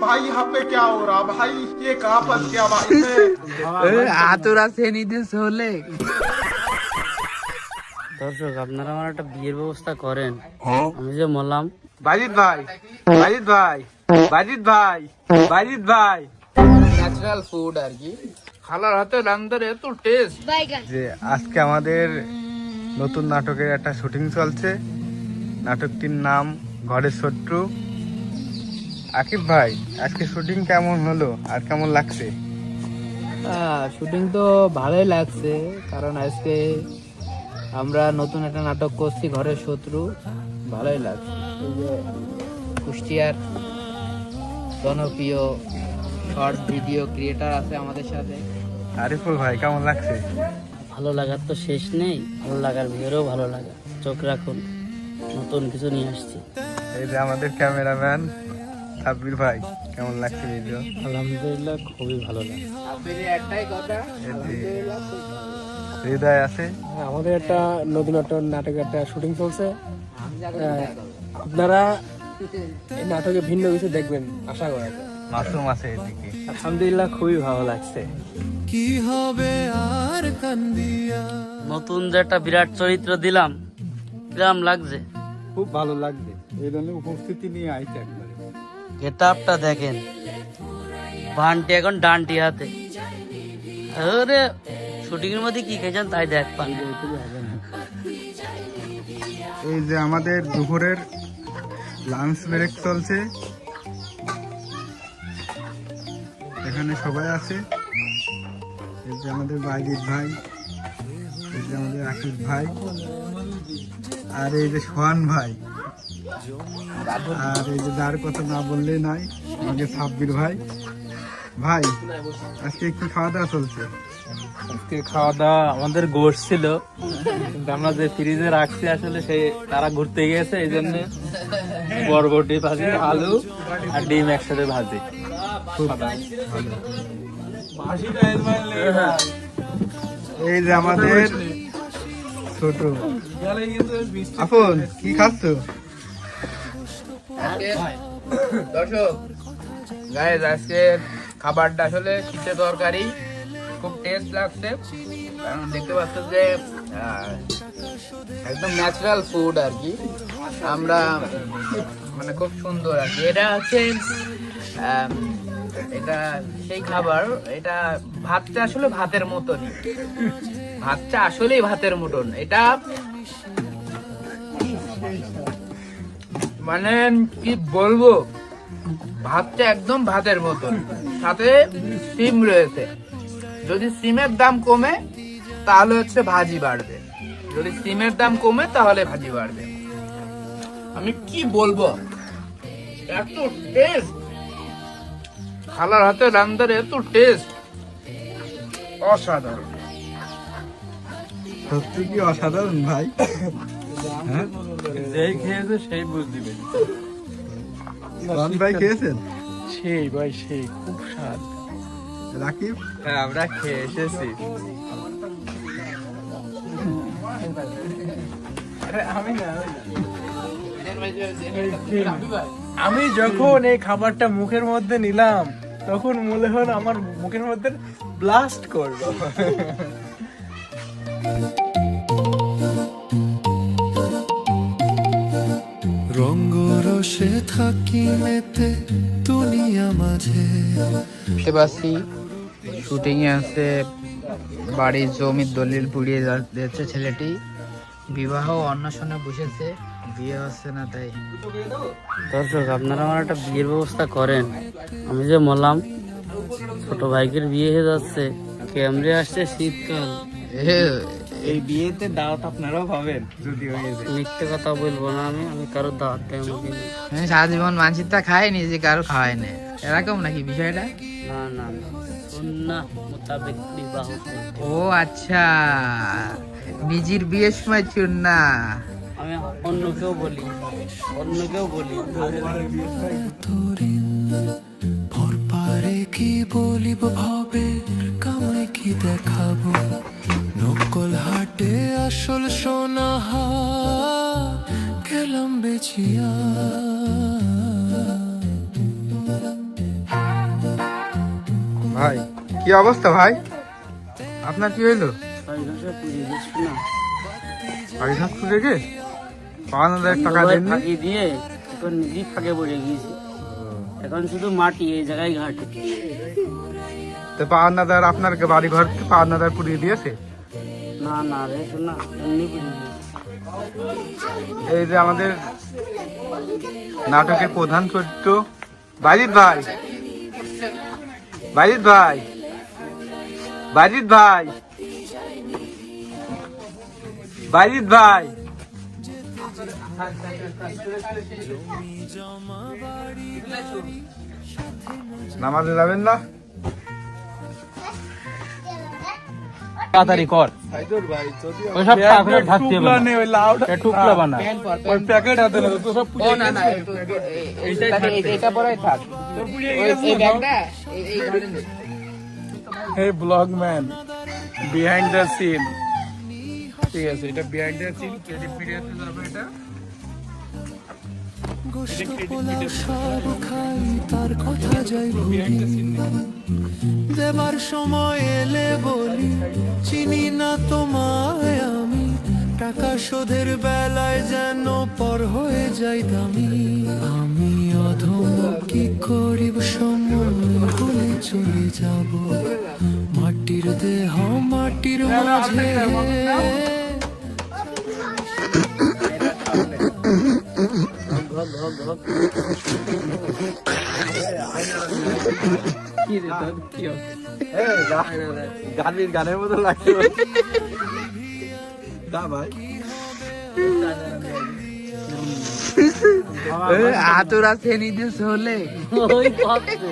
भाई यहाँ पे क्या हो रहा भाई ये कहाँ फंस गया भाई मैं আতুরা শ্রেণীতে চলে দর্শক আপনারা আমার একটা বিয়ের ব্যবস্থা করেন আমি যে বললাম বাজিদ ভাই বাজিদ ভাই বাজিদ ভাই বাজিদ ভাই ন্যাচারাল ফুড আর কি খালার হাতে রান্নার এত টেস্ট যে আজকে আমাদের নতুন নাটকের একটা শুটিং চলছে নাটকটির নাম ঘরের শত্রু আকিব ভাই আজকে শুটিং কেমন হলো আর কেমন লাগছে? শুটিং তো ভালোই লাগছে কারণ আজকে আমরা নতুন একটা নাটক করছি ঘরের শত্রু ভালোই লাগছে। এই যে কুষ্টিয়ার জনপ্রিয় শর্ট ভিডিও ক্রিয়েটার আছে আমাদের সাথে। আরিফুল ভাই কেমন লাগছে? ভালো লাগার তো শেষ নেই ভালো লাগার ভিতরেও ভালো লাগা। চোখ রাখুন নতুন কিছু নিয়ে আসছি। এই যে আমাদের ক্যামেরাম্যান সাব্বির ভাই কেমন লাগছে ভিডিও আলহামদুলিল্লাহ খুবই ভালো লাগে একটাই কথা হৃদয় আছে? আমাদের একটা নতুন একটা নাটকের একটা শুটিং চলছে। আপনারা এই নাটকে ভিন্ন কিছু দেখবেন আশা করা মাসুম আছে এদিকে। আলহামদুলিল্লাহ খুবই ভালো লাগছে। কি হবে আর কান্দিয়া? নতুন যে একটা বিরাট চরিত্র দিলাম কিরাম লাগছে। খুব ভালো লাগবে এই ধরনের উপস্থিতি নিয়ে আইতে গেটআপটা দেখেন। বানটি এখন ডানটি হাতে। আরে শুটিং এর মধ্যে কি খেয়েছেন তাই দেখ পান এই যে আমাদের দুপুরের লাঞ্চ ব্রেক চলছে। এখানে সবাই আছে। এই যে আমাদের বাইজিৎ ভাই, এই যে আমাদের আকিব ভাই, আর এই যে সোহান ভাই। আর এই যে যার কথা না বললেই নাই আমাদের সাব্বির ভাই। ভাই আজকে কি খাওয়া দাওয়া চলছে? আজকে খাওয়া দাওয়া আমাদের গোশ ছিল কিন্তু আমরা যে ফ্রিজে রাখছি আসলে সেই তারা ঘুরতে গিয়েছে এই জন্য বরবটি ভাজি আলু আর ডিম একসাথে ভাজি। এই যে আমাদের ছোট। আপন কি খাচ্ছ? দর্শক গাইজ আজকে খাবারটা আসলে শীতের তরকারি? খুব টেস্ট লাগছে। কারণ দেখতে পাচ্ছ যে একদম ন্যাচারাল ফুড আর কি। আমরা মানে খুব সুন্দর আর কি। এটা হচ্ছে এটা সেই খাবার এটা ভাতটা আসলে ভাতের মতনই। ভাতটা আসলেই ভাতের মতন। এটা মানে কি বলব? ভাতটা একদম ভাতের মতন। সাথে সিম রয়েছে। যদি সিমের দাম কমে, তাহলে হচ্ছে ভাজি বাড়বে। যদি সিমের দাম কমে, তাহলে ভাজি বাড়বে। আমি কি বলব? এত টেস্ট খালার হাতে রান্দার এত টেস্ট অসাধারণ। সত্যি কি অসাধারণ ভাই? যেই খেয়েছে সেই বুঝ দিবে। ভাই খেয়েছেন? সেই ভাই সেই খুব স্বাদ। রাকিব? হ্যাঁ আমরা খেয়ে এসেছি। আমি যখন এই খাবারটা মুখের মধ্যে নিলাম তখন মনে হল আমার মুখের মধ্যে ব্লাস্ট করল। রঙ্গরসে থাকি মেতে দুনিয়া মাঝে। দেখতে পাচ্ছি শুটিং এ আছে বাড়ির জমির দলিল পুড়িয়ে যাচ্ছে ছেলেটি। বিবাহ অন্বেষণে বসেছে বিয়ে হচ্ছে না তাই। দর্শক আপনারা আমার একটা বিয়ের ব্যবস্থা করেন। আমি যে বললাম ছোট ভাইকের বিয়ে হয়ে যাচ্ছে ক্যামরে আসছে শীতকাল? এই বিয়েতে দাওয়াত আপনারাও পাবেন। যদি হয়ে যায় মিথ্যে কথা বলব না আমি আমি কারও দাওয়াত আমাকে আমি সারা জীবন মানসিকটা খাই নিজে কারও খাওয়াই না এরকম নাকি বিষয়টা? না না না। মোতাবেক বিবাহ ও আচ্ছা। নিজের বিয়ের সময় চুন না। আমি অন্য কেউ বলি অন্য কেউ বলি। তরিন পারে কি বলিব ভাবে কামে কি দেখাবো? নকল হাটে আসল সোনা গেলাম বেচিয়া। ভাই কি অবস্থা ভাই? আপনার কি হইল? বাড়ি গে পাঁচ হাজার টাকা ফাঁকি দিয়ে এখন নিজেই ফাঁকে পড়ে গিয়েছি। এখন শুধু মাটি এই জায়গায় ঘাটে। তো আপনার বাড়ি ঘর হাজার পুড়িয়ে দিয়েছে? না না রে এই যে আমাদের নাটকের প্রধান চরিত্র বাজিত ভাই। বাজিত ভাই। বাজিত ভাই। বাজিত ভাই। নামাজে যাবেন না? তাড়াতাড়ি কর ওইসব ঠাকুরে ঢাকতে হবে না। এ টুকরা বানা ও না না একটু- তাহলে এই- এটা পরে থাক ওই- এই ব্যাগটা এই- এই ঘরে নে। Hey blog man behind the scene ঠিক আছে এটা বিহাইন্ড দ্য সিন এটা গোস্ত পোলাও সব খাই তার কথা যাই ভুলি দেবার সময় এলে বলি চিনি না তোমায় আমি টাকা শোধের বেলায় যেন পর হয়ে যাই দামি। আমি অধম কি করিব সময় ভুলে চলে যাব। মাটির দেহ মাটির মাঝে। গানের গানের মতো লাগছে। আতুরা শ্রেণি দিয়ে হলে ওই ভাবছে